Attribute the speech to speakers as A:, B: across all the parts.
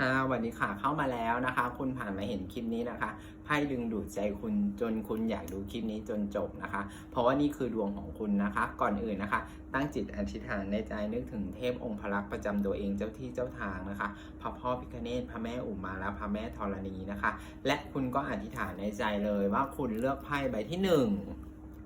A: ค่ะ วันนี้ค่ะเข้ามาแล้วนะคะ คุณผ่านมาเห็นคลิปนี้นะคะไพ่ดึงดูดใจคุณจนคุณอยากดูคลิปนี้จนจบนะคะ เพราะว่านี่คือดวงของคุณนะคะ ก่อนอื่นนะคะ ตั้งจิตอธิษฐานในใจนึกถึงเทพองค์พระักษ์ประจำตัวเองเจ้าที่เจ้าทางนะคะพระพ่อพิฆเนศพระแม่อุมาและพระแม่ธรณีนะคะ และคุณก็อธิษฐานในใจเลยว่าคุณเลือกไพ่ใบที่หนึ่ง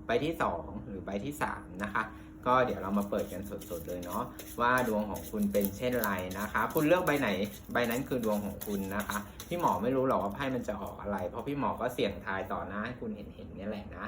A: ใบที่สองหรือใบที่สามนะคะ ก็เดี๋ยวเรามาเปิดกันสดๆเลยเนาะว่าดวงของคุณเป็นเช่นไรนะคะ คุณเลือกใบไหน ใบนั้นคือดวงของคุณนะคะ พี่หมอไม่รู้หรอกว่าไพ่มันจะออกอะไร เพราะพี่หมอก็เสี่ยงทายต่อหน้าให้คุณเห็นเห็นๆนี่แหละนะ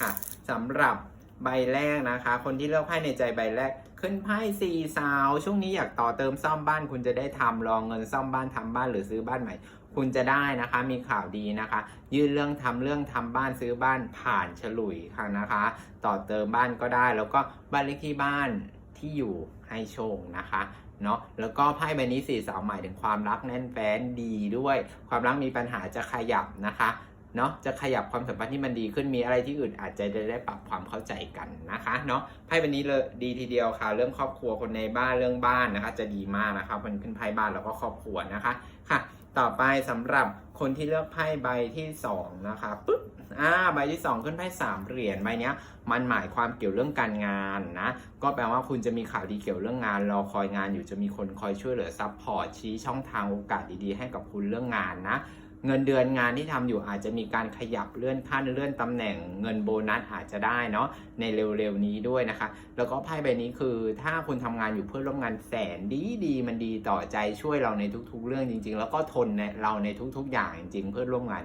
A: ค่ะสำหรับใบแรกนะคะ คนที่เลือกไพ่ในใจใบแรกขึ้นไพ่สี่สาว ช่วงนี้อยากต่อเติมซ่อมบ้านคุณจะได้ทำรองเงินซ่อมบ้านทำบ้านหรือซื้อบ้านใหม่ คุณจะได้นะคะมีข่าวดีนะคะ ยื่นเรื่องทำเรื่องทำบ้านซื้อบ้านผ่านฉลุยค่ะนะคะ ต่อเติมบ้านก็ได้ แล้วก็บ้านเลขที่บ้านที่อยู่ให้โชคนะคะเนาะแล้วก็ไพ่ใบนี้สี่สาวหมายถึงความรักแน่นแฟ้นดีด้วย ความรักมีปัญหาจะขยับนะคะเนาะจะขยับความสัมพันธ์ที่มันดีขึ้นมีอะไรที่อื่นอาจจะได้ปรับความเข้าใจกันนะคะเนาะไพ่ใบนี้เลยดีทีเดียวค่ะ เรื่องครอบครัวคนในบ้านเรื่องบ้านนะคะ จะดีมากนะคะมันขึ้นไพ่บ้านแล้วก็ครอบครัวนะคะค่ะ ต่อไปสำหรับคนที่เลือกไพ่ใบที่สองนะคะปุ๊บอ่าใบที่สองขึ้นไพ่สามเหรียญใบนี้มันหมายความเกี่ยวเรื่องการงานนะก็แปลว่าคุณจะมีข่าวดีเกี่ยวเรื่องงานรอคอยงานอยู่จะมีคนคอยช่วยเหลือซัพพอร์ตชี้ช่องทางโอกาสดีๆ ให้กับคุณเรื่องงานนะ เงินเดือนงานที่ทำอยู่อาจจะมีการขยับเลื่อนขั้นเลื่อนตำแหน่งเงินโบนัสอาจจะได้เนาะในเร็วๆนี้ด้วยนะคะ แล้วก็ไพ่ใบนี้คือถ้าคุณทำงานอยู่เพื่อร่วมงานแสนดีดีมันดีต่อใจช่วยเราในทุก ๆ เรื่องจริง ๆ แล้วก็ทนในเราในทุก ๆ อย่างจริงๆเพื่อร่วมงาน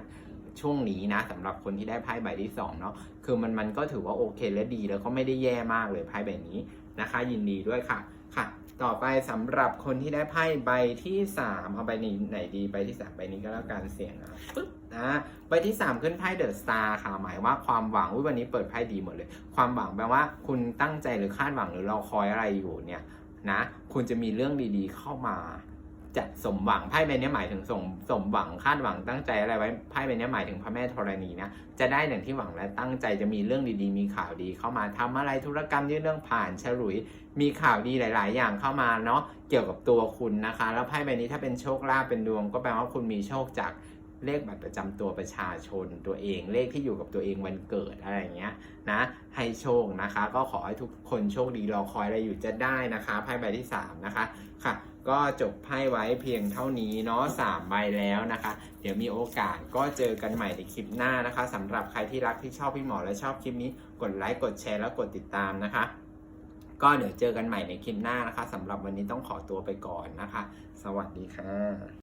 A: ช่วงนี้นะสำหรับคนที่ได้ไพ่ใบที่สองเนาะคือมันมันก็ถือว่าโอเคและดีแล้วก็ไม่ได้แย่มากเลยไพ่ใบนี้นะคะ ยินดีด้วยค่ะ ต่อไปสำหรับคนที่ได้ไพ่ใบที่สามเอาใบนี้ไหนดีใบที่สามใบนี้ก็แล้วกันเสียงนะปึ๊บนะใบที่สามขึ้นไพ่เดอะสตาร์ค่ะหมายว่าความหวังวันนี้เปิดไพ่ดีหมดเลย ความหวังแปลว่าคุณตั้งใจหรือคาดหวังหรือเราคอยอะไรอยู่เนี่ยนะคุณจะมีเรื่องดีๆเข้ามา จะสมหวังไพ่ใบนี้หมายถึงสมสมหวังคาดหวังตั้งใจอะไรไว้ไพ่ใบนี้หมายถึงพระแม่ธรณีนะจะได้อย่างที่หวังและตั้งใจจะมีเรื่องดีๆ มีข่าวดีเข้ามาทำอะไรธุรกรรมยื่นเรื่องผ่านฉลุย มีข่าวดีหลาย ๆ อย่างเข้ามาเนาะเกี่ยวกับตัวคุณนะคะ แล้วไพ่ใบนี้ถ้าเป็นโชคลาภเป็นดวง ก็แปลว่าคุณมีโชคจากเลขบัตรประจำตัวประชาชนตัวเองเลขที่อยู่กับตัวเองวันเกิดอะไรเงี้ยนะให้โชคนะคะ ก็ขอให้ทุกคนโชคดีรอคอยอะไรอยู่จะได้นะคะไพ่ใบที่สามนะคะค่ะ ก็จบไพ่ไว้เพียงเท่านี้เนาะสามใบแล้วนะคะ เดี๋ยวมีโอกาสก็เจอกันใหม่ในคลิปหน้านะคะสำหรับใครที่รักที่ชอบพี่หมอและชอบคลิปนี้กดไลค์กดแชร์แล้วกดติดตามนะคะ ก็เดี๋ยวเจอกันใหม่ในคลิปหน้านะคะสำหรับวันนี้ต้องขอตัวไปก่อนนะคะ สวัสดีค่ะ